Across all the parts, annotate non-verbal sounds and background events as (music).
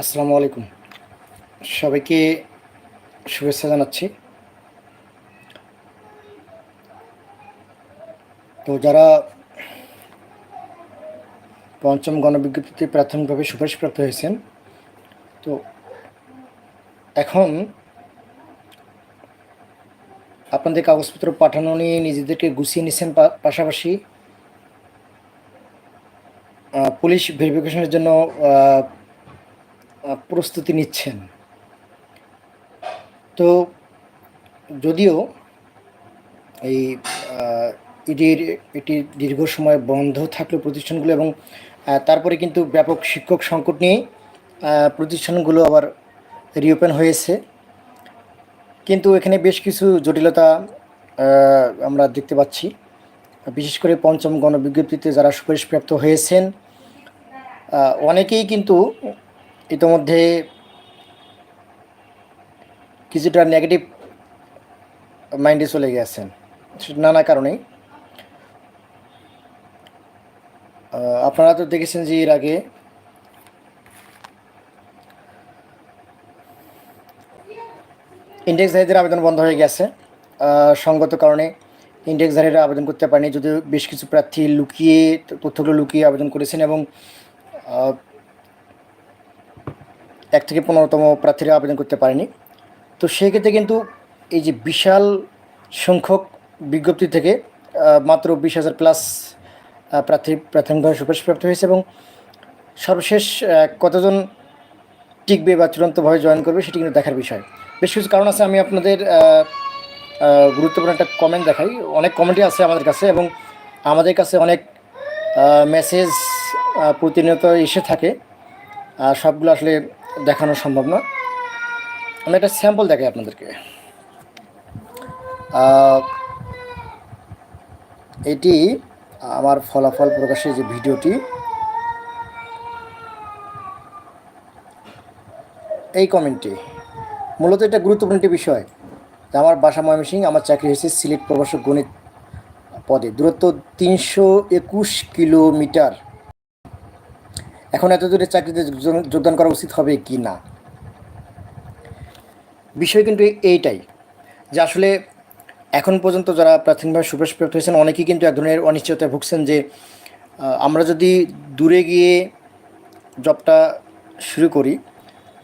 আসসালামু আলাইকুম। সবাইকে শুভেচ্ছা জানাচ্ছি। তো যারা পঞ্চম গণবিজ্ঞপ্তিতে প্রাথমিকভাবে সুপারিশপ্রাপ্ত হয়েছেন, তো এখন আপনাদের কাগজপত্র পাঠানো নিয়ে নিজেদেরকে গুছিয়ে নিচ্ছেন পাশাপাশি পুলিশ ভেরিফিকেশনের জন্য প্রস্তুতি নিচ্ছেন। তো যদিও এই ইডির এটি দীর্ঘ সময় বন্ধ থাকল প্রতিষ্ঠানগুলো এবং তারপরে কিন্তু ব্যাপক শিক্ষক সংকট নিয়ে প্রতিষ্ঠানগুলো আবার রিওপেন হয়েছে। কিন্তু এখানে বেশ কিছু জটিলতা আমরা দেখতে পাচ্ছি। বিশেষ করে পঞ্চম গণবিজ্ঞপ্তিতে যারা সুপারিশপ্রাপ্ত হয়েছেন অনেকেই কিন্তু ইতোমধ্যে কিছুটা নেগেটিভ মাইন্ডে চলে গেছেন। নানা কারণেই। আপনারা তো দেখেছেন যে এর আগে ইন্ডেক্সধারীদের আবেদন বন্ধ হয়ে গেছে। সঙ্গত কারণে ইন্ডেক্সধারীরা আবেদন করতে পারেনি। যদিও বেশ কিছু প্রার্থী লুকিয়ে, তথ্যগুলো লুকিয়ে আবেদন করেছেন এবং এক থেকে পনেরোতম প্রার্থীরা আবেদন করতে পারেনি। তো সেক্ষেত্রে কিন্তু এই যে বিশাল সংখ্যক বিজ্ঞপ্তি থেকে মাত্র বিশ হাজার প্লাস প্রার্থী প্রাথমিকভাবে সুপারিশপ্রাপ্ত হয়েছে এবং সর্বশেষ কতজন টিকবে বা চূড়ান্তভাবে জয়েন করবে সেটি কিন্তু দেখার বিষয়। বেশ কিছু কারণ আছে, আমি আপনাদের গুরুত্বপূর্ণ একটা কমেন্ট দেখাই। অনেক কমেন্টই আছে আমাদের কাছে এবং আমাদের কাছে অনেক মেসেজ প্রতিনিয়ত এসে থাকে। সবগুলো আসলে দেখানো সম্ভব না। আমি একটা স্যাম্পল দেখাই আপনাদেরকে। এটি আমার ফলাফল প্রকাশের যে ভিডিওটি, এই কমেন্টটি। মূলত এটা গুরুত্বপূর্ণ একটি বিষয়। আমার বাসা ময়মনসিং আমার চাকরি হয়েছে সিলেট প্রভাষক গণিত পদে। দূরত্ব তিনশো একুশ কিলোমিটার। এখন এত দূরে চাকরিতে যোগ- যোগদান করা উচিত হবে কি না? বিষয় কিন্তু এইটাই যে আসলে এখন পর্যন্ত যারা প্রাথমিকভাবে সুপারিশপ্রাপ্ত হয়েছেন, অনেকেই কিন্তু এক ধরনের অনিশ্চয়তায় ভুগছেন যে আমরা যদি দূরে গিয়ে জবটা শুরু করি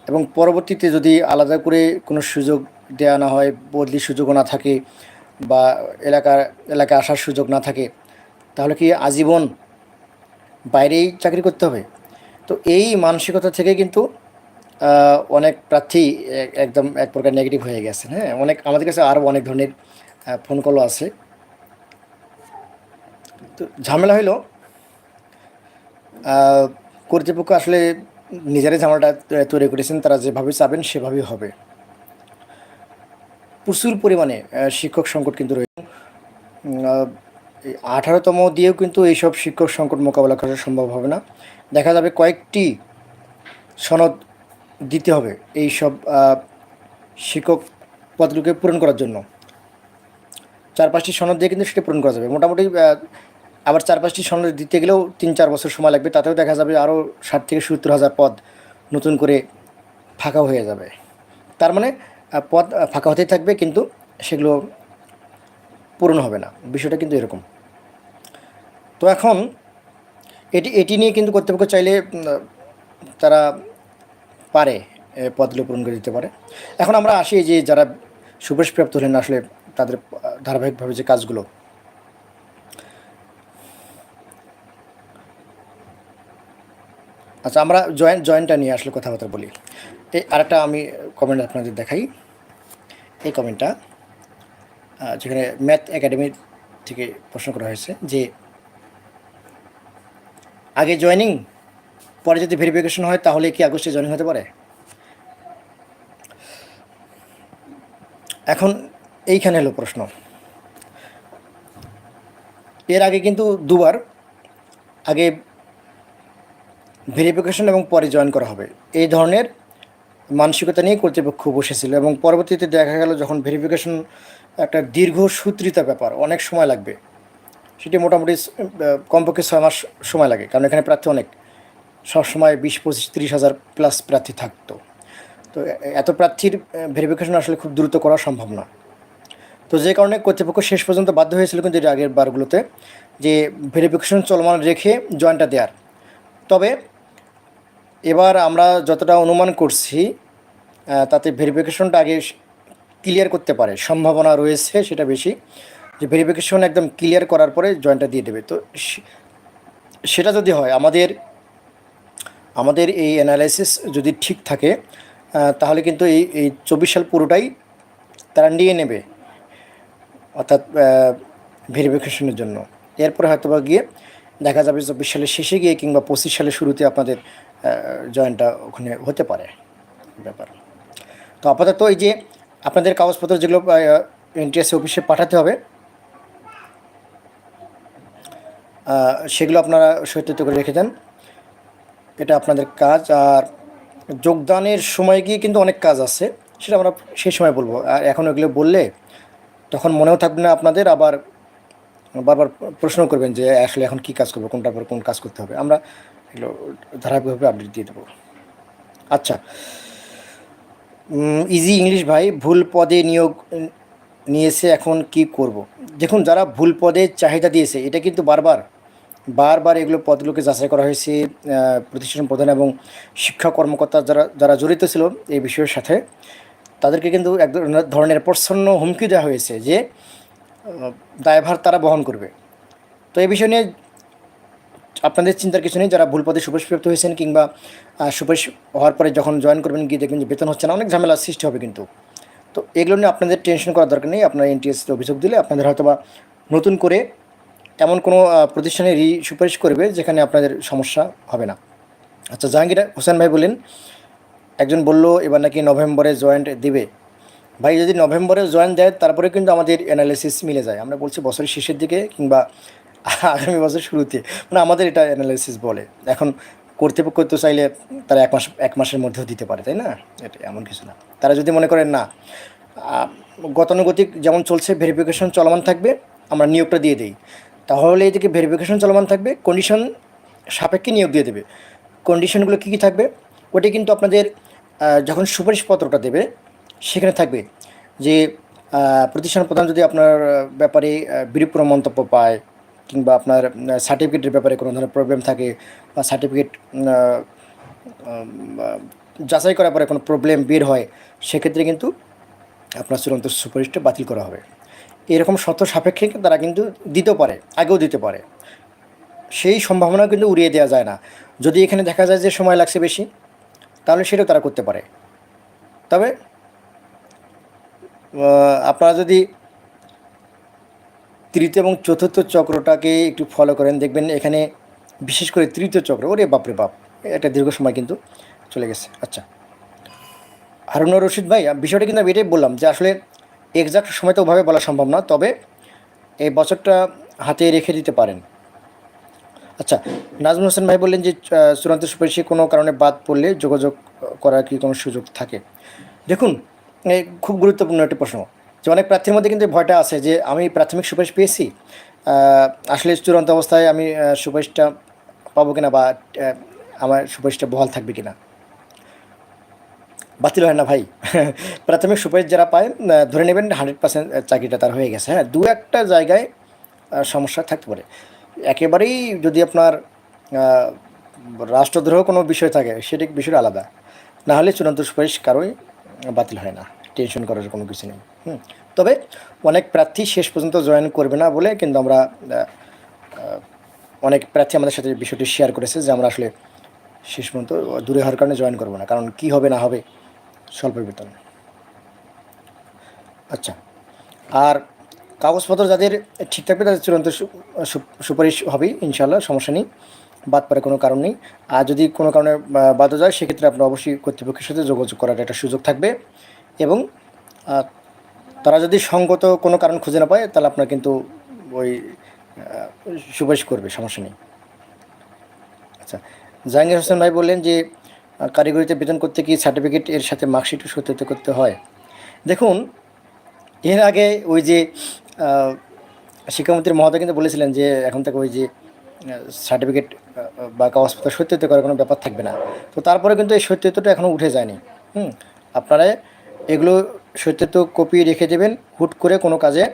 এবং পরবর্তীতে যদি আলাদা করে কোনো সুযোগ দেওয়া না হয়, বদলি সুযোগও না থাকে বা এলাকার, এলাকায় আসার সুযোগ না থাকে, তাহলে কি আজীবন বাইরেই চাকরি করতে হবে? তো এই মানসিকতা থেকে কিন্তু অনেক প্রার্থী একদম এক প্রকার নেগেটিভ হয়ে গেছেন হ্যাঁ? অনেক, আমাদের কাছে আরও অনেক ধরনের ফোন কলও আছে। তো ঝামেলা হইল কর্তৃপক্ষ আসলে নিজেরাই ঝামেলাটা তৈরি করেছেন, তারা যেভাবে চাবেন সেভাবেই হবে। প্রচুর পরিমাণে শিক্ষক সংকট কিন্তু রয়েছে। এই আঠারোতম দিয়েও কিন্তু এইসব শিক্ষক সংকট মোকাবেলা করা সম্ভব হবে না। দেখা যাবে কয়েকটি সনদ দিতে হবে এই সব শিক্ষক পদগুলোকে পূরণ করার জন্য। চার পাঁচটি সনদ দিয়ে কিন্তু সেটা পূরণ করা যাবে। মোটামুটি আবার চার পাঁচটি সনদ দিতে গেলেও তিন চার বছর সময় লাগবে। তাতেও দেখা যাবে আরও ষাট থেকে সত্তর হাজার পদ নতুন করে ফাঁকা হয়ে যাবে। তার মানে পদ ফাঁকা হতেই থাকবে, কিন্তু সেগুলো পূরণ হবে না। বিষয়টা কিন্তু এরকম। তো এখন এটি এটি নিয়ে কিন্তু কর্তৃপক্ষ চাইলে তারা পারে পদগুলো পূরণ করে দিতে পারে। এখন আমরা আসি যে যারা সুপারিশপ্রাপ্ত হলেন আসলে তাদের ধারাবাহিকভাবে যে কাজগুলো। আচ্ছা আমরা জয়েন্ট জয়েন্টটা নিয়ে আসলে কথাবার্তা বলি। এই আরেকটা আমি কমেন্ট আপনাদের দেখাই। এই কমেন্টটা যেখানে ম্যাথ একাডেমি থেকে প্রশ্ন করা হয়েছে যে আগে জয়েনিং পরে যদি ভেরিফিকেশন হয়, তাহলে কি আগস্টে জয়েনিং হতে পারে? এখন এইখানে হলো প্রশ্ন। এর আগে কিন্তু দুবার, আগে ভেরিফিকেশন এবং পরে জয়েন করা হবে। এই ধরনের মানসিকতা নিয়ে কর্তৃপক্ষ বসেছিল এবং পরবর্তীতে দেখা গেল যখন ভেরিফিকেশন একটা দীর্ঘ সূত্রিতা ব্যাপার, অনেক সময় লাগবে। সেটি মোটামুটি কমপক্ষে ছয় মাস সময় লাগে, কারণ এখানে প্রার্থী অনেক। সবসময় বিশ, পঁচিশ, তিরিশ হাজার প্লাস প্রার্থী থাকতো। তো এত প্রার্থীর ভেরিফিকেশন আসলে খুব দ্রুত করা সম্ভব না। তো যে কারণে কর্তৃপক্ষ শেষ পর্যন্ত বাধ্য হয়েছিল কিন্তু এর আগের বারগুলোতে যে ভেরিফিকেশন চলমান রেখে জয়েন্টটা দেওয়ার তবে এবার আমরা যতটা অনুমান করছি তাতে ভেরিফিকেশনটা আগে ক্লিয়ার করতে পারে। সম্ভাবনা রয়েছে সেটা বেশি। যে ভেরিফিকেশন একদম ক্লিয়ার করার পরে জয়েন্টটা দিয়ে দেবে। তো সেটা যদি হয়, আমাদের আমাদের এই অ্যানালাইসিস যদি ঠিক থাকে তাহলে কিন্তু এই এই চব্বিশ সাল পুরোটাই তারা নিয়ে নেবে, অর্থাৎ ভেরিফিকেশনের জন্য। এরপরে হয়তো বা গিয়ে দেখা যাবে চব্বিশ সালের শেষে গিয়ে কিংবা পঁচিশ সালের শুরুতে আপনাদের জয়েন্টটা ওখানে হতে পারে ব্যাপার। তো আপাতত এই যে আপনাদের কাগজপত্র যেগুলো এনটিএস অফিসে পাঠাতে হবে সেগুলো আপনারা সত্যিত করে রেখে দেন। এটা আপনাদের কাজ। আর যোগদানের সময় গিয়ে কিন্তু অনেক কাজ আছে, সেটা আমরা সেই সময় বলব। আর এখন এগুলো বললে তখন মনেও থাকবে না আপনাদের, আবার বারবার প্রশ্ন করবেন যে আসলে এখন কী কাজ করব, কোনটার পর কোন কাজ করতে হবে। আমরা এগুলো ধারাবাহিকভাবে আপডেট দিয়ে দেবো। আচ্ছা। ইজি ইংলিশ ভাই, ভুল পদে নিয়োগ নিয়েছে, এখন কি করব। দেখুন, যারা ভুল পদে চাহিদা দিয়েছে, এটা কিন্তু বারবার বারবার এগুলো পদগুলোকে যাচাই করা হয়েছে প্রতিষ্ঠান প্রধান এবং শিক্ষা কর্মকর্তা যারা যারা জড়িত ছিল এই বিষয়ের সাথে, তাদেরকে কিন্তু এক ধরনের- প্রচ্ছন্ন হুমকি দেওয়া হয়েছে যে দায়ভার তারা বহন করবে। তো এই বিষয় নিয়ে আপনাদের চিন্তার কিছু নেই, যারা ভুল পদে সুপারিশপ্রাপ্ত হয়েছেন কিংবা সুপারিশ হওয়ার পরে যখন জয়েন করবেন গিয়ে দেখবেন যে বেতন হচ্ছে না, অনেক ঝামেলার সৃষ্টি হবে কিন্তু। তো এগুলো নিয়ে আপনাদের টেনশন করার দরকার নেই, আপনারা এনটিএস অভিযোগ দিলে আপনাদের হয়তো বা নতুন করে এমন কোনো আহ, প্রতিষ্ঠানে রি সুপারিশ করবে যেখানে আপনাদের সমস্যা হবে না। আচ্ছা জাহাঙ্গীর হোসেন ভাই বললেন একজন বলল এবার নাকি নভেম্বরে জয়েন্ট দিবে। ভাই যদি নভেম্বরে জয়েন্ট দেয় তারপরে কিন্তু আমাদের অ্যানালাইসিস মিলে যায়। আমরা বলছি বছরের শেষের দিকে কিংবা আগামী বছর শুরুতে। মানে আমাদের এটা অ্যানালাইসিস বলে। এখন কর্তৃপক্ষ তো চাইলে তারা এক মাস এক মাসের মধ্যেও দিতে পারে তাই না? এটা এমন কিছু না। তারা যদি মনে করেন না গতানুগতিক যেমন চলছে ভেরিফিকেশন চলমান থাকবে আমরা নিয়োগটা দিয়ে দিই। তাহলে এদিকে ভেরিফিকেশন চলমান থাকবে কন্ডিশন সাপেক্ষে নিয়োগ দিয়ে দেবে। কন্ডিশনগুলো কী কী থাকবে? ওটি কিন্তু আপনাদের যখন সুপারিশপত্রটা দেবে, সেখানে থাকবে যে প্রতিষ্ঠান প্রধান যদি আপনার ব্যাপারে বিরূপ মন্তব্য পায় কিংবা আপনার সার্টিফিকেটের ব্যাপারে কোনো ধরনের প্রবলেম থাকে বা সার্টিফিকেট যাচাই করার পরে কোনো প্রবলেম বের হয়, সেক্ষেত্রে কিন্তু আপনার চূড়ান্ত সুপারিশটা বাতিল করা হবে। এরকম শর্ত সাপেক্ষে তারা কিন্তু দিতেও পারে, আগেও দিতে পারে। সেই সম্ভাবনা কিন্তু উড়িয়ে দেওয়া যায় না। যদি এখানে দেখা যায় যে সময় লাগছে বেশি, তাহলে সেটাও তারা করতে পারে। তবে আপনারা যদি তৃতীয় এবং চতুর্থ চক্রটাকে একটু ফলো করেন, দেখবেন এখানে বিশেষ করে তৃতীয় চক্র, ওরে বাপরে বাপ, এটা দীর্ঘ সময় কিন্তু চলে গেছে। আচ্ছা হারুনুর রশিদ ভাই, বিষয়টা কিন্তু আমি এটাই বললাম যে আসলে এক্সাক্ট সময় তো ওভাবে বলা সম্ভব না, তবে এই বছরটা হাতে রেখে দিতে পারেন। আচ্ছা নাজমুল হোসেন ভাই বললেন যে চূড়ান্ত সুপারিশে কোনো কারণে বাদ পড়লে যোগাযোগ করার কি কোনো সুযোগ থাকে? দেখুন খুব গুরুত্বপূর্ণ একটি প্রশ্ন, যে অনেক প্রার্থীর মধ্যে কিন্তু ভয়টা আছে যে, আমি প্রাথমিক সুপারিশ পেয়েছি আসলে চূড়ান্ত অবস্থায় আমি সুপারিশটা পাবো কিনা বা আমার সুপারিশটা বহাল থাকবে কিনা। বাতিল হয় না ভাই। (laughs) প্রাথমিক সুপারিশ যারা পায় ধরে নেবেন হান্ড্রেড পার্সেন্ট চাকরিটা তার হয়ে গেছে। হ্যাঁ দু একটা জায়গায় সমস্যা থাকতে পারে। একেবারেই যদি আপনার রাষ্ট্রদ্রোহ কোনো বিষয় থাকে, সেটা বিষয়টা আলাদা। না হলে চূড়ান্ত সুপারিশ কারোই বাতিল হয় না। টেনশন করার কোনো কিছু নেই। হুম। তবে অনেক প্রার্থী শেষ পর্যন্ত জয়েন করবে না বলে কিন্তু আমরা অনেক প্রার্থী আমাদের সাথে বিষয়টি শেয়ার করেছে যে আমরা আসলে শেষ পর্যন্ত দূরে হওয়ার কারণে জয়েন করব না। কারণ কি হবে না হবে স্বল্প বেতন। আচ্ছা আর কাগজপত্র যাদের ঠিক থাকবে তাদের চূড়ান্ত সুপারিশ হবে ইনশাল্লাহ সমস্যা নেই, বাদ পড়ার কোনো কারণ নেই। আর যদি কোনো কারণে বাদ যায়, সেক্ষেত্রে আপনার অবশ্যই কর্তৃপক্ষের সাথে যোগাযোগ করার একটা সুযোগ থাকবে এবং তারা যদি সঙ্গত কোনো কারণ খুঁজে না পায়, তাহলে আপনার কিন্তু ওই সুপারিশ করবে, সমস্যা নেই। আচ্ছা জাহাঙ্গীর হোসেন ভাই বললেন যে কারিগরিতে বেতন করতে কি সার্টিফিকেট এর সাথে মার্কশিটও সত্যায়িত করতে হয়। দেখুন, এর আগে ওই যে শিক্ষামন্ত্রী মহোদয় কিন্তু বলেছিলেন যে, এখন থেকে ওই যে সার্টিফিকেট বা কাগজপত্র সত্যিত্ব করার কোনো ব্যাপার থাকবে না। তো তারপরে কিন্তু এই সত্যিত্বটা এখনও উঠে যায়নি। হুম, আপনারা এগুলো সত্যিত্ব কপি রেখে দেবেন, হুট করে কোনো কাজে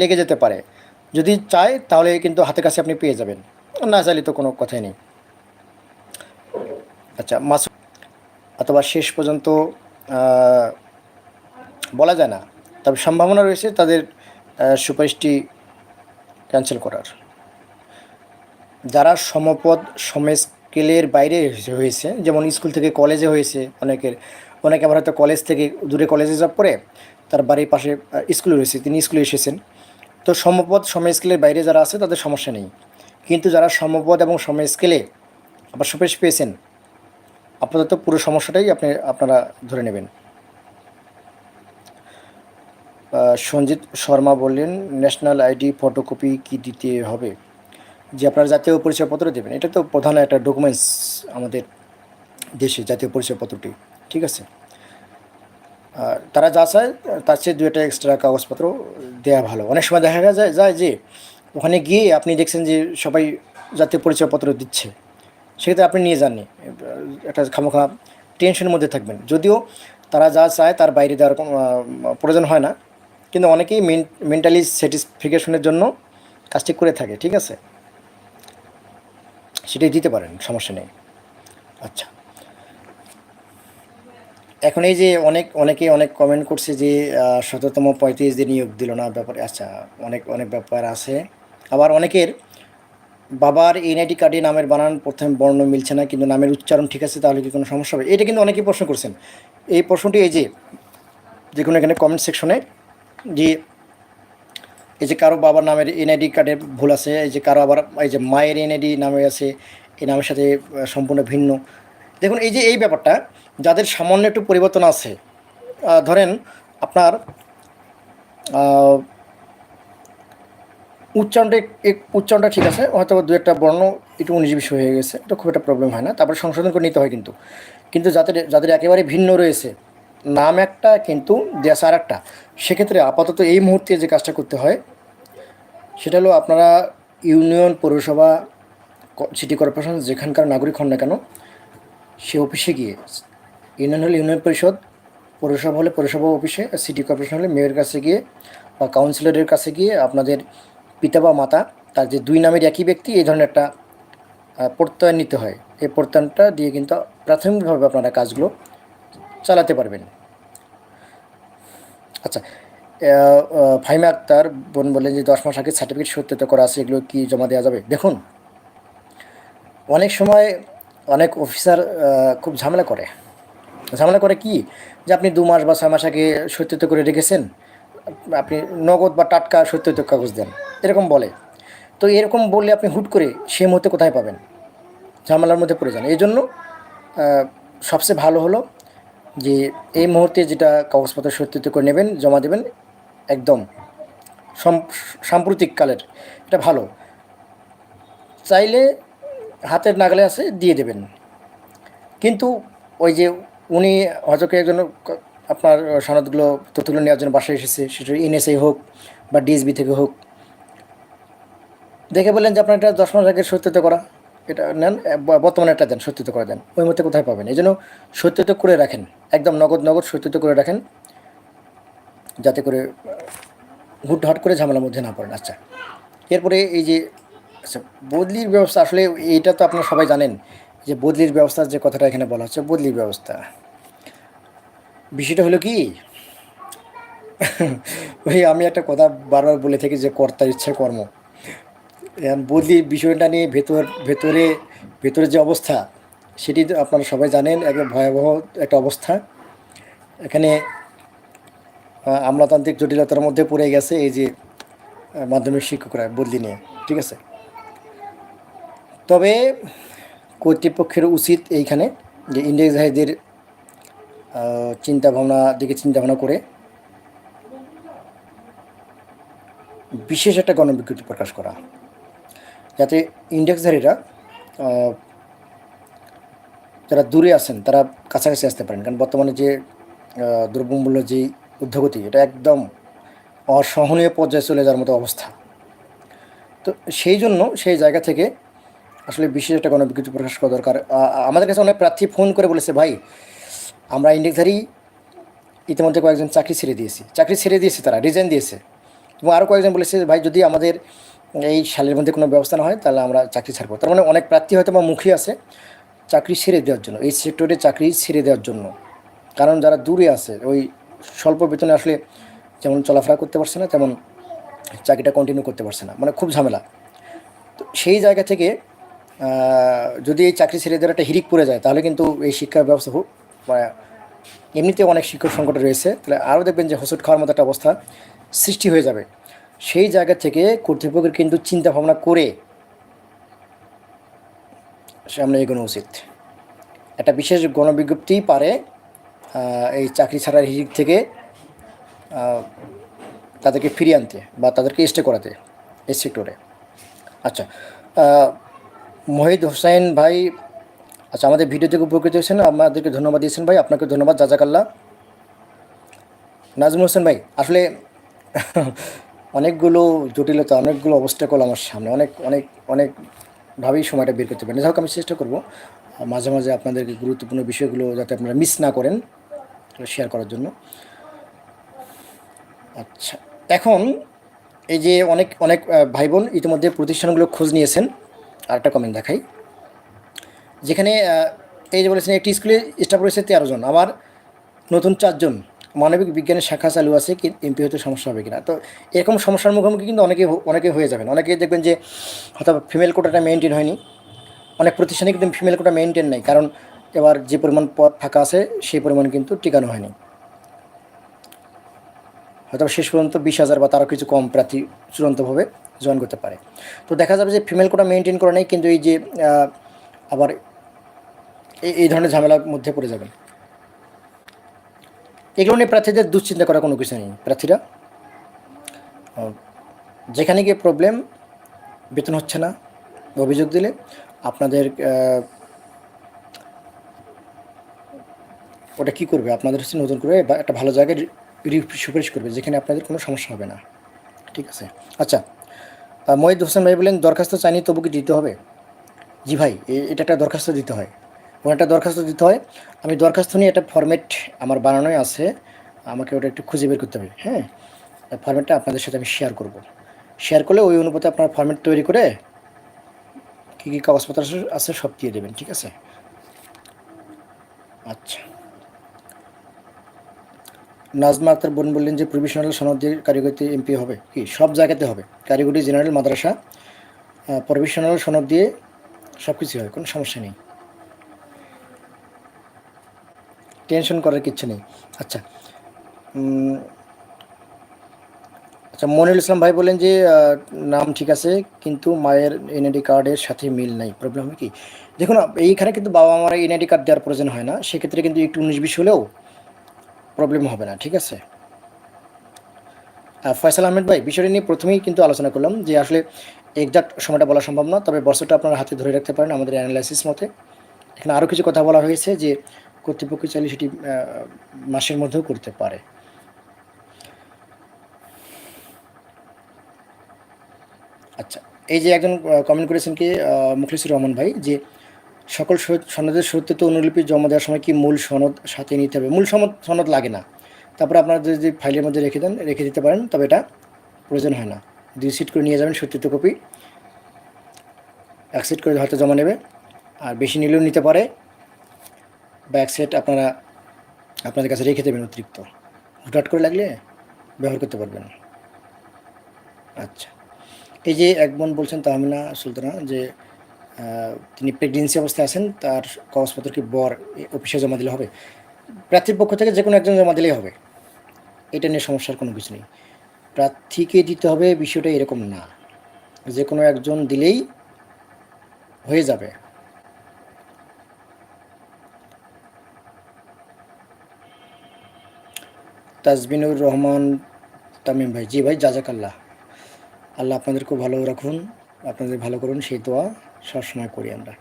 লেগে যেতে পারে। যদি চায়, তাহলে কিন্তু হাতের কাছে আপনি পেয়ে যাবেন। না চাইলে তো কোনো কথাই নেই। আচ্ছা মাস অথবা শেষ পর্যন্ত বলা যায় না। তবে সম্ভাবনা রয়েছে তাদের সুপারিশটি ক্যান্সেল করার। যারা সমপদ সমস্কেলের বাইরে হয়েছে, যেমন স্কুল থেকে কলেজে হয়েছে অনেকের, অনেকে আবার হয়তো কলেজ থেকে দূরে কলেজে জব করে, তার বাড়ির পাশে স্কুলে রয়েছে, তিনি স্কুলে এসেছেন। তো সমপদ সম স্কেলের বাইরে যারা আছে তাদের সমস্যা নেই। কিন্তু যারা সমপদ এবং সম স্কেলে আবার সুপারিশ পেয়েছেন আপাতত পুরো সমস্যাটাই আপনি, আপনারা ধরে নেবেন। সঞ্জিত শর্মা বললেন ন্যাশনাল আইডি ফটোকপি কি দিতে হবে? যে আপনার জাতীয় পরিচয়পত্র দেবেন। এটা তো প্রধান একটা ডকুমেন্টস আমাদের দেশে, জাতীয় পরিচয়পত্রটি। ঠিক আছে? তারা যা চায়, তার চেয়ে দু একটা এক্সট্রা কাগজপত্র দেওয়া ভালো। অনেক সময় দেখা যায় যায় যে, ওখানে গিয়ে আপনি দেখছেন যে সবাই জাতীয় পরিচয়পত্র দিচ্ছে। সেক্ষেত্রে আপনি নিয়ে যাননি। একটা খামোখা টেনশনের মধ্যে থাকবেন। যদিও তারা যা চায় তার বাইরে দেওয়ার প্রয়োজন হয় না। কিন্তু অনেকেই মেন্টালি স্যাটিসফিকেশনের জন্য কাজটি করে থাকে, ঠিক আছে? সেটাই দিতে পারেন, সমস্যা নেই। আচ্ছা। এখন এই যে অনেক অনেকে অনেক কমেন্ট করছে যে শততম পঁয়ত্রিশ দিন নিয়োগ দিল না ব্যাপারে। আচ্ছা অনেক অনেক ব্যাপার আছে। আবার অনেকের বাবার এনআইডি কার্ডে নামের বানান প্রথম বর্ণ মিলছে না, কিন্তু নামের উচ্চারণ ঠিক আছে, তাহলে কি কোনো সমস্যা হবে? এটা কিন্তু অনেকেই প্রশ্ন করছেন। এই প্রশ্নটি এই যে যে কোনো এখানে কমেন্ট সেকশনে যে, এই যে কারও বাবার নামের এনআইডি কার্ডের ভুল আছে, এই যে কারও আবার, এই যে মায়ের এনআইডি নামে আছে, এই নামের সাথে সম্পূর্ণ ভিন্ন। দেখুন, এই যে এই ব্যাপারটা, যাদের সামান্য একটু পরিবর্তন আছে ধরেন আপনার উচ্চারণটা উচ্চারণটা ঠিক আছে হয়তো দু একটা বর্ণ একটু উনিশ বিশ হয়ে গেছে, এটা খুব একটা প্রবলেম হয় না, তারপরে সংশোধন করে নিতে হয় কিন্তু। কিন্তু যাদের যাদের একেবারে ভিন্ন রয়েছে, নাম একটা কিন্তু দেশ আর একটা সেক্ষেত্রে আপাতত এই মুহূর্তে যে কাজটা করতে হয়, সেটা হলো আপনারা ইউনিয়ন পৌরসভা সিটি কর্পোরেশন যেখানকার নাগরিক হন না কেন, সে অফিসে গিয়ে, ইউনিয়ন হলে ইউনিয়ন পরিষদ, পৌরসভা হলে পৌরসভা অফিসে সিটি কর্পোরেশন হলে মেয়রের কাছে গিয়ে বা কাউন্সিলরের কাছে গিয়ে আপনাদের পিতা বা মাতা তার যে দুই নামের একই ব্যক্তি এই ধরনের একটা প্রত্যয়ন নিতে হয়। এই প্রত্যয়নটা দিয়ে কিন্তু প্রাথমিকভাবে আপনারা কাজগুলো চালাতে পারবেন। আচ্ছা আহ, আক্তার বোন বললেন যে দশ মাস আগে সার্টিফিকেট সত্যতা করা আছে এগুলো কি জমা দেওয়া যাবে? দেখুন অনেক সময় অনেক অফিসার খুব ঝামেলা করে। ঝামেলা করে কি? যে আপনি দু মাস বা ছয় মাস আগে সত্যতা করে রেখেছেন আপনি নগদ বা টাটকা সত্যতা কাগজ দেন। এরকম বলে। তো এরকম বললে আপনি হুট করে সে মুহূর্তে কোথায় পাবেন? ঝামেলার মধ্যে পড়ে যান। এই জন্য সবচেয়ে ভালো হলো যে এই মুহূর্তে যেটা কাগজপত্র সত্যতা করে নেবেন, জমা দেবেন, একদম সম- সাম্প্রতিক কালের, এটা ভালো। চাইলে হাতের নাগালে আছে, দিয়ে দেবেন। কিন্তু ওই যে উনি কেউ একজন আপনার সনদগুলো, তথ্যগুলো নেওয়ার জন্য বাসায় এসেছে। সেটা এনএসআই হোক বা ডিএসবি থেকে হোক। দেখে বললেন যে আপনার এটা দশ মাস আগে সত্যতা করা। এটা নেন বর্তমানে একটা দেন সত্যতা করে দেন। ওই মধ্যে কোথায় পাবেন? এই জন্য সত্যতা করে রাখেন। একদম নগদ নগদ সত্যতা করে রাখেন। যাতে করে হুটহাট করে ঝামেলার মধ্যে না পড়েন। আচ্ছা। এরপরে এই যে আচ্ছা বদলির ব্যবস্থা, আসলে এইটা তো আপনারা সবাই জানেন যে বদলির ব্যবস্থার যে কথাটা এখানে বলা হচ্ছে, বদলির ব্যবস্থা। বিষয়টা হলো কি? ওই আমি একটা কথা বারবার বলে থাকি যে কর্তার ইচ্ছা কর্ম। বদলির বিষয়টা নিয়ে ভেতর, ভেতরে ভেতরে যে অবস্থা, সেটি আপনারা সবাই জানেন, এক ভয়াবহ একটা অবস্থা। এখানে আমলাতান্ত্রিক জটিলতার মধ্যে পড়ে গেছে এই যে মাধ্যমিক শিক্ষকরা বদলি নিয়ে, ঠিক আছে? তবে কর্তৃপক্ষের উচিত এইখানে যে ইন্ডেক্স হাইদের চিন্তা ভাবনা দিকে চিন্তা ভাবনা করে বিশেষ একটা গণবিজ্ঞপ্তি প্রকাশ করা। যাতে ইন্ডেক্সধারীরা যারা দূরে আছেন, তারা কাছাকাছি আসতে পারেন। কারণ বর্তমানে যে দ্রব্যমূল্য যে ঊর্ধ্বগতি এটা একদম অসহনীয় পর্যায়ে চলে যাওয়ার মতো অবস্থা। তো সেই জন্য সেই জায়গা থেকে আসলে বিশেষ একটা গণবিজ্ঞপ্তি প্রকাশ করা দরকার। আমাদের কাছে অনেক প্রার্থী ফোন করে বলেছে, ভাই আমরা ইন্ডেক্সধারী ইতিমধ্যে কয়েকজন চাকরি ছেড়ে দিয়েছি। চাকরি ছেড়ে দিয়েছে তারা রিজাইন দিয়েছে। এবং আরও কয়েকজন বলেছে ভাই, যদি আমাদের এই সালের মধ্যে কোনো ব্যবস্থা না হয়, তাহলে আমরা চাকরি ছাড়বো। তার মানে অনেক প্রার্থী হয়তো বা মুখী আছে চাকরি ছেড়ে দেওয়ার জন্য, এই সেক্টরে চাকরি ছেড়ে দেওয়ার জন্য। কারণ যারা দূরে আছে, ওই স্বল্প বেতনে আসলে যেমন চলাফেরা করতে পারছে না, তেমন চাকরিটা কন্টিনিউ করতে পারছে না। মানে খুব ঝামেলা। তো সেই জায়গা থেকে যদি এই চাকরি ছেড়ে দেওয়ার একটা হিরিক পড়ে যায়, তাহলে কিন্তু এই শিক্ষা ব্যবস্থা হোক মানে এমনিতে অনেক শিক্ষক সংকট রয়েছে, তাহলে আরও দেখবেন যে হোসট খাওয়ার মতো একটা অবস্থা সৃষ্টি হয়ে যাবে। সেই জায়গা থেকে কর্তৃপক্ষের কিন্তু চিন্তা ভাবনা করে সামনে এগোনো উচিত। একটা বিশেষ গণবিজ্ঞপ্তি পারে এই চাকরি ছাড়ার হিরিক থেকে তাদেরকে ফিরিয়ে আনতে বা তাদেরকে স্টে করাতে এই সেক্টরে আচ্ছা মহিদ হোসেন ভাই আচ্ছা আমাদের ভিডিও থেকে উপকৃত হয়েছেন, আমাদেরকে ধন্যবাদ দিয়েছেন ভাই। আপনাকে ধন্যবাদ, জাজাকাল্লা। নাজমুল হোসেন ভাই, আসলে (laughs) অনেকগুলো জটিলতা, অনেকগুলো অবস্টাকল আমার সামনে। অনেক অনেক অনেকভাবেই সময়টা বের করতে পারেন। যাই হোক, আমি চেষ্টা করব মাঝে মাঝে আপনাদেরকে গুরুত্বপূর্ণ বিষয়গুলো যাতে আপনারা মিস না করেন শেয়ার করার জন্য। আচ্ছা এখন এই যে অনেক অনেক ভাই বোন ইতিমধ্যে প্রতিষ্ঠানগুলো খোঁজ নিয়েছেন। আর একটা কমেন্ট দেখাই। যেখানে এই যে বলেছেন, একটি স্কুলে স্টাফ রয়েছে তেরো জন। আবার নতুন চারজন মানবিক বিজ্ঞানের শাখা চালু আছে কি এমপি হয়তো সমস্যা হবে কিনা। তো এরকম সমস্যার মুখোমুখি কিন্তু অনেকে অনেকে হয়ে যাবেন। অনেকে দেখবেন যে হয়তো ফিমেল কোটাটা মেনটেন হয়নি। অনেক প্রতিষ্ঠানে কিন্তু ফিমেল কোটা মেনটেন নেই। কারণ এবার যে পরিমাণ পদ ফাঁকা আছে, সেই পরিমাণ কিন্তু টিকানো হয়নি। হয়তো শেষ পর্যন্ত বিশ হাজার বা তারও কিছু কম প্রার্থী চূড়ান্তভাবে জয়েন করতে পারে। তো দেখা যাবে যে ফিমেল কোটা মেনটেন করা নেই, কিন্তু এই যে আবার এই এই ধরনের ঝামেলার মধ্যে পড়ে যাবেন। এগুলো নিয়ে প্রার্থীদের দুশ্চিন্তা করার কোনো কিছু নেই। প্রার্থীরা যেখানে গিয়ে প্রবলেম বেতন হচ্ছে না, অভিযোগ দিলে আপনাদের ওটা কী করবে? আপনাদের হচ্ছে নতুন করে একটা ভালো জায়গায় সুপারিশ করবে, যেখানে আপনাদের কোনো সমস্যা হবে না। ঠিক আছে? আচ্ছা মহিদ হোসেন ভাই বলেন, দরখাস্ত চাইনি তবু কি দিতে হবে? জি ভাই এটা একটা দরখাস্ত দিতে হয়। ওখানে একটা দরখাস্ত দিতে হয়। আমি দরখাস্ত নিয়ে একটা ফর্মেট আমার বানানোই আছে। আমাকে ওটা একটু খুঁজে বের করতে হবে হ্যাঁ? ফর্মেটটা আপনাদের সাথে আমি শেয়ার করব। শেয়ার করলে ওই অনুপাতে আপনার ফর্মেট তৈরি করে কী কী কাগজপত্র আছে- সব দিয়ে দেবেন, ঠিক আছে? আচ্ছা। নাজমা আক্তার বোন বললেন যে প্রভিশনাল সনদ দিয়ে কারিগরিতে এমপি হবে। কি? সব জায়গাতে হবে। কারিগরি জেনারেল মাদ্রাসা প্রভিশনাল সনদ দিয়ে সব কিছু হয় কোনো সমস্যা নেই। টেনশন করার কিচ্ছু নেই। আচ্ছা আচ্ছা মনিরুল ইসলাম ভাই বলেন যে নাম ঠিক আছে, কিন্তু মায়ের এনআইডি কার্ডের সাথে মিল নাই। প্রবলেম হবে কি? দেখুন, এইখানে কিন্তু বাবা মারা এনআইডি কার্ড দেওয়ার প্রয়োজন হয় না। সেক্ষেত্রে কিন্তু একটু উনিশ বিশ হলেও প্রবলেম হবে না, ঠিক আছে? ফয়সাল আহমেদ ভাই, বিষয়টা নিয়ে প্রথমেই কিন্তু আলোচনা করলাম যে, আসলে এক্সাক্ট সময়টা বলা সম্ভব না, তবে বছরটা আপনার হাতে ধরে রাখতে পারেন আমাদের অ্যানালাইসিস মতে। এখানে আরও কিছু কথা বলা হয়েছে যে কর্তৃপক্ষ চাইলে সেটি মাসের মধ্যেও করতে পারে। আচ্ছা এই যে একজন কমেন্ট করেছেন কি মুখলিসুর রহমান ভাই, যে সকল সনদের তো অনুলিপি জমা দেওয়ার সময় কি মূল সনদ সাথে নিতে হবে? মূল সনদ সনদ লাগে না। তারপরে আপনারা যদি ফাইলের মধ্যে রেখে দেন, রেখে দিতে পারেন, তবে এটা প্রয়োজন হয় না। দুই সিট করে নিয়ে যাবেন সত্যিত কপি। এক সিট করে হয়তো জমা নেবে। আর বেশি নিলেও নিতে পারে। বা এক সেট আপনারা আপনাদের কাছে রেখে দেবেন অতিরিক্ত। হুটহাট করে লাগলে ব্যবহার করতে পারবেন। আচ্ছা। এই যে এক বোন বলছেন তাহমিনা সুলতানা যে তিনি প্রেগনেন্সি অবস্থায় আছেন, তার কাগজপত্র কি বর অফিসে জমা দিলে হবে? প্রার্থীর পক্ষ থেকে যে কোনো একজন জমা দিলেই হবে। এটা নিয়ে সমস্যার কোনো কিছু নেই। প্রার্থীকে দিতে হবে বিষয়টা এরকম না। যে কোনো একজন দিলেই হয়ে যাবে। তাজবিনুর রহমান তামিম ভাই। জি ভাই, জাজাকাল্লাহ। আল্লাহ আপনাদেরকেও ভালো রাখুন, আপনাদের ভালো করুন, সেই দোয়া সবসময় করি আমরা।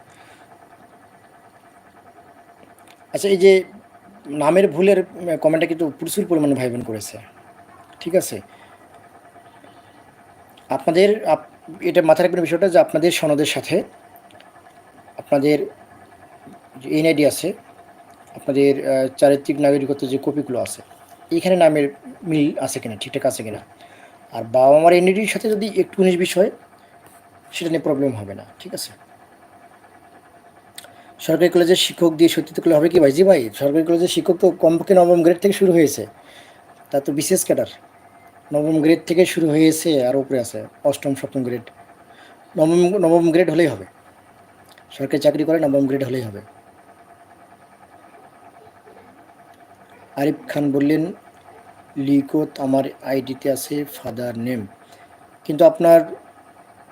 আচ্ছা এই যে নামের ভুলের কমেন্টটা কিন্তু প্রচুর পরিমাণে ভাই বোন করেছে। ঠিক আছে? আপনাদের, আপ- এটা মাথায় রাখবেন বিষয়টা যে আপনাদের সনদের সাথে আপনাদের এনআইডি আছে, আপনাদের চারিত্রিক নাগরিকত্ব যে কপিগুলো আছে এখানে নামের মিল আছে কিনা, ঠিকঠাক আছে কিনা? আর বাবা মার এনআইডির সাথে যদি একটু উনিশ বিষয় সেটা নিয়ে প্রবলেম হবে না, ঠিক আছে? সরকারি কলেজের শিক্ষক দিয়ে সত্যি করলে হবে কি ভাই? জি ভাই, সরকারি কলেজের শিক্ষক তো কমপক্ষে নবম গ্রেড থেকে শুরু হয়েছে। তা তো বিশেষ ক্যাডার। নবম গ্রেড থেকে শুরু হয়েছে আর উপরে আছে, অষ্টম, সপ্তম গ্রেড নবম নবম গ্রেড হলেই হবে। সরকারি চাকরি করে নবম গ্রেড হলেই হবে। আরিফ খান বললেন লিকত আমার আইডিতে আছে ফাদার নেম। কিন্তু আপনার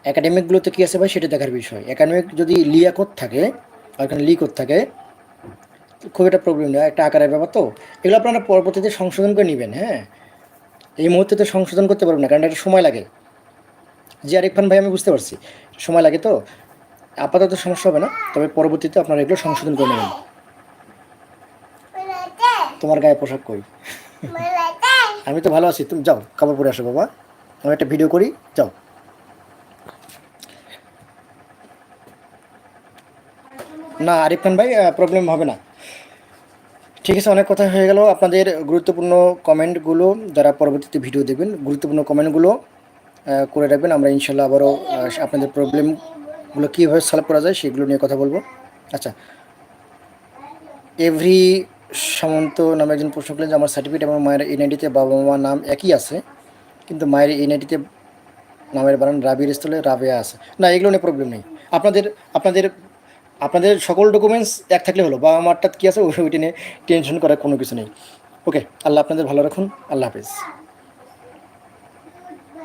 একাডেমিকগুলোতে কী আছে ভাই? সেটা দেখার বিষয়। একাডেমিক যদি লিয়াকত থাকে আর এখানে লিকত থাকে খুব একটা প্রবলেম নেই। একটা আকারের ব্যাপার তো। এগুলো আপনারা পরবর্তীতে সংশোধন করে নেবেন হ্যাঁ? এই মুহূর্তে তো সংশোধন করতে পারবেন না, কারণ একটা সময় লাগে। জি, আরিফ খান ভাই, আমি বুঝতে পারছি। সময় লাগে তো। আপাতত সমস্যা হবে না। তবে পরবর্তীতে আপনারা এগুলো সংশোধন করে নেবেন। তোমার গায়ে পোশাক কই আমি তো ভালো আছি, তুমি যাও, কাপড় পরে আসো বাবা। আমি একটা ভিডিও করি, যাও। না আরিফ খান ভাই প্রবলেম হবে না। ঠিক আছে, অনেক কথা হয়ে গেল। আপনাদের গুরুত্বপূর্ণ কমেন্টগুলো যারা পরবর্তীতে ভিডিও দেখবেন, গুরুত্বপূর্ণ কমেন্টগুলো করে রাখবেন। আমরা ইনশাল্লাহ আবারও আপনাদের প্রবলেমগুলো কীভাবে সলভ করা যায়, সেগুলো নিয়ে কথা বলব। আচ্ছা। এভরি সামন্ত নামে একজন প্রশ্ন করলেন যে আমার সার্টিফিকেট এবং মায়ের এনআইডিতে বাবা মা নাম একই আছে, কিন্তু মায়ের এনআইডিতে নামের বানান রাবির স্থলে রাবেয়া আছে। না, এগুলো নিয়ে প্রবলেম নেই। আপনাদের আপনাদের আপনাদের সকল ডকুমেন্টস এক থাকলে হলো, বাবা মারটা কী আছে ওই ওইটা নিয়ে টেনশন করার কোনো কিছু নেই। ওকে আল্লাহ আপনাদের ভালো রাখুন, আল্লাহ হাফিজ।